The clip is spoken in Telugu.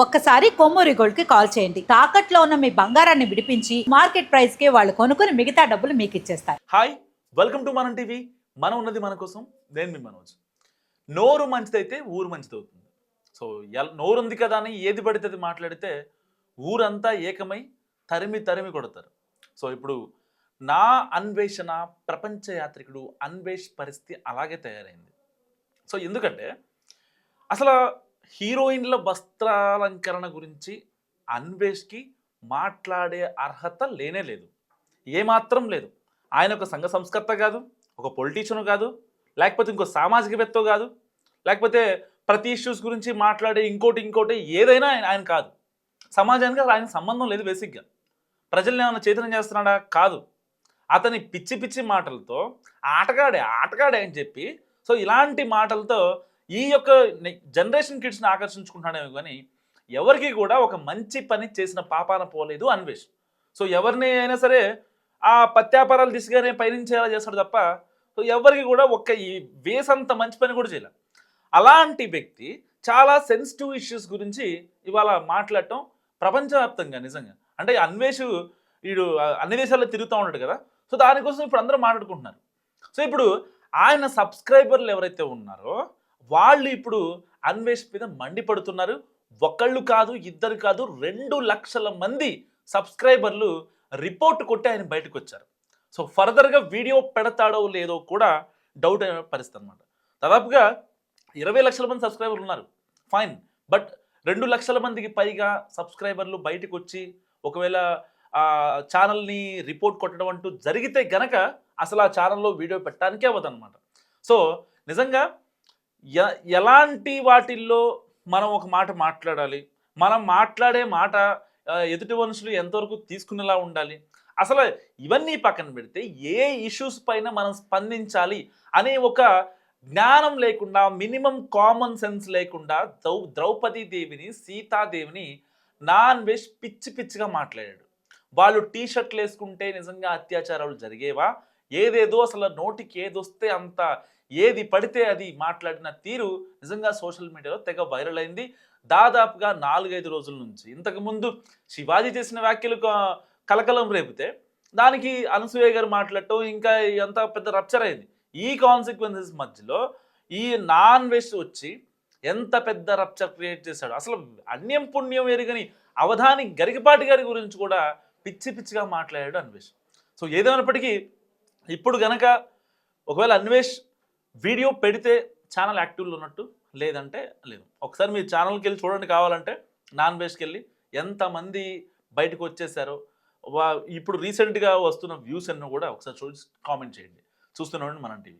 ఒక్కసారి కొమ్మూరి గోల్డ్కి కాల్ చేయండి. తాకట్లో ఉన్న మీ బంగారాన్ని విడిపించి మార్కెట్ ప్రైస్కి వాళ్ళు కొనుక్కుని మిగతా డబ్బులు మీకు ఇచ్చేస్తారు. Hi welcome to Manam TV. మనం ఉన్నది మన కోసం నేను మీ మనోజ్. నోరు మంచిదైతే ఊరు మంచిదవుతుంది. సో నోరు ఉంది కదా అని ఏది పడితే అది మాట్లాడితే ఊరంతా ఏకమై తరిమి తరిమి కొడతారు. సో ఇప్పుడు నా అన్వేషణ ప్రపంచ యాత్రికుడు అన్వేష్ పరిస్థితి అలాగే తయారైంది. సో ఎందుకంటే అసలు హీరోయిన్ల వస్త్రాలంకరణ గురించి అన్వేష్కి మాట్లాడే అర్హత లేనే లేదు. ఏమాత్రం లేదు. ఆయన ఒక సంఘ సంస్కర్త కాదు ఒక పొలిటీషియన్ కాదు లేకపోతే ఇంకో సామాజికవేత్త కాదు లేకపోతే ప్రతి ఇష్యూస్ గురించి మాట్లాడే ఇంకోటి ఇంకోటి ఏదైనా ఆయన ఆయన కాదు. సమాజానికి అసలు ఆయన సంబంధం లేదు బేసిక్గా. ప్రజల్ని ఏమైనా చైతన్యం చేస్తున్నాడా? కాదు. అతని పిచ్చి పిచ్చి మాటలతో ఆటగాడే ఆటగాడే అని చెప్పి సో ఇలాంటి మాటలతో ఈ యొక్క జనరేషన్ కిడ్స్ని ఆకర్షించుకుంటున్నాడేమో కానీ ఎవరికి కూడా ఒక మంచి పని చేసిన పాపాన పోలేదు అన్వేష్. సో ఎవరిని అయినా సరే ఆ పత్యాపారాలు దిశగానే పయనించేలా చేస్తాడు తప్ప సో ఎవరికి కూడా ఒక్క ఈ వేసంత మంచి పని కూడా చేయలే. అలాంటి వ్యక్తి చాలా సెన్సిటివ్ ఇష్యూస్ గురించి ఇవాళ మాట్లాడటం ప్రపంచవ్యాప్తంగా నిజంగా. అంటే అన్వేష్ అన్వేషు వీడు అన్ని దేశాల్లో తిరుగుతూ ఉంటాడు కదా సో దానికోసం ఇప్పుడు అందరూ మాట్లాడుకుంటున్నారు. సో ఇప్పుడు ఆయన సబ్స్క్రైబర్లు ఎవరైతే ఉన్నారో వాళ్ళు ఇప్పుడు అన్వేష్ మీద మండిపడుతున్నారు. ఒకళ్ళు కాదు ఇద్దరు కాదు రెండు లక్షల మంది సబ్స్క్రైబర్లు రిపోర్ట్ కొట్టి ఆయన బయటకు వచ్చారు. సో ఫర్దర్గా వీడియో పెడతాడో లేదో కూడా డౌట్ అయిన పరిస్థితి అనమాట దాదాపుగా ఇరవై లక్షల మంది సబ్స్క్రైబర్లు ఉన్నారు. ఫైన్. బట్ రెండు లక్షల మందికి పైగా సబ్స్క్రైబర్లు బయటకు వచ్చి ఒకవేళ ఛానల్ని రిపోర్ట్ కొట్టడం అంటూ జరిగితే గనక అసలు ఆ ఛానల్లో వీడియో పెట్టడానికే అవ్వదన్నమాట. సో నిజంగా ఎలాంటి వాటిల్లో మనం ఒక మాట మాట్లాడాలి? మనం మాట్లాడే మాట ఎదుటి మనుషులు ఎంతవరకు తీసుకునేలా ఉండాలి? అసలు ఇవన్నీ పక్కన పెడితే ఏ ఇష్యూస్ పైన మనం స్పందించాలి అనే ఒక జ్ఞానం లేకుండా మినిమం కామన్ సెన్స్ లేకుండా ద్రౌ ద్రౌపది దేవిని సీతాదేవిని నాన్ వెజ్ పిచ్చి పిచ్చిగా మాట్లాడాడు. వాళ్ళు టీ షర్ట్లు వేసుకుంటే నిజంగా అత్యాచారాలు జరిగేవా? ఏదేదో అసలు నోటికి ఏదొస్తే అంత ఏది పడితే అది మాట్లాడిన తీరు నిజంగా సోషల్ మీడియాలో తెగ వైరల్ అయింది. దాదాపుగా నాలుగైదు రోజుల నుంచి. ఇంతకుముందు శివాజీ చేసిన వ్యాఖ్యలు కలకలం రేపితే దానికి అనసూయ గారు మాట్లాడటం ఇంకా ఎంత పెద్ద రప్చర్ అయింది. ఈ కాన్సిక్వెన్సెస్ మధ్యలో ఈ నాన్ వెజ్ వచ్చి ఎంత పెద్ద రప్చర్ క్రియేట్ చేశాడు? అసలు అన్యం పుణ్యం ఎరుగని అవధాని గరికపాటి గారి గురించి కూడా పిచ్చి పిచ్చిగా మాట్లాడాడు అన్వేష్. సో ఏదేమైనప్పటికీ ఇప్పుడు గనక ఒకవేళ అన్వేష్ వీడియో పెడితే ఛానల్ యాక్టివ్లో ఉన్నట్టు? లేదంటే లేదు. ఒకసారి మీ ఛానల్కి వెళ్ళి చూడండి కావాలంటే నాన్ వెజ్కి వెళ్ళి ఎంతమంది బయటకు వచ్చేసారో వా ఇప్పుడు రీసెంట్గా వస్తున్న వ్యూస్ అన్నీ కూడా ఒకసారి చూసి కామెంట్ చేయండి. చూస్తున్నాండి మనం టీవీ.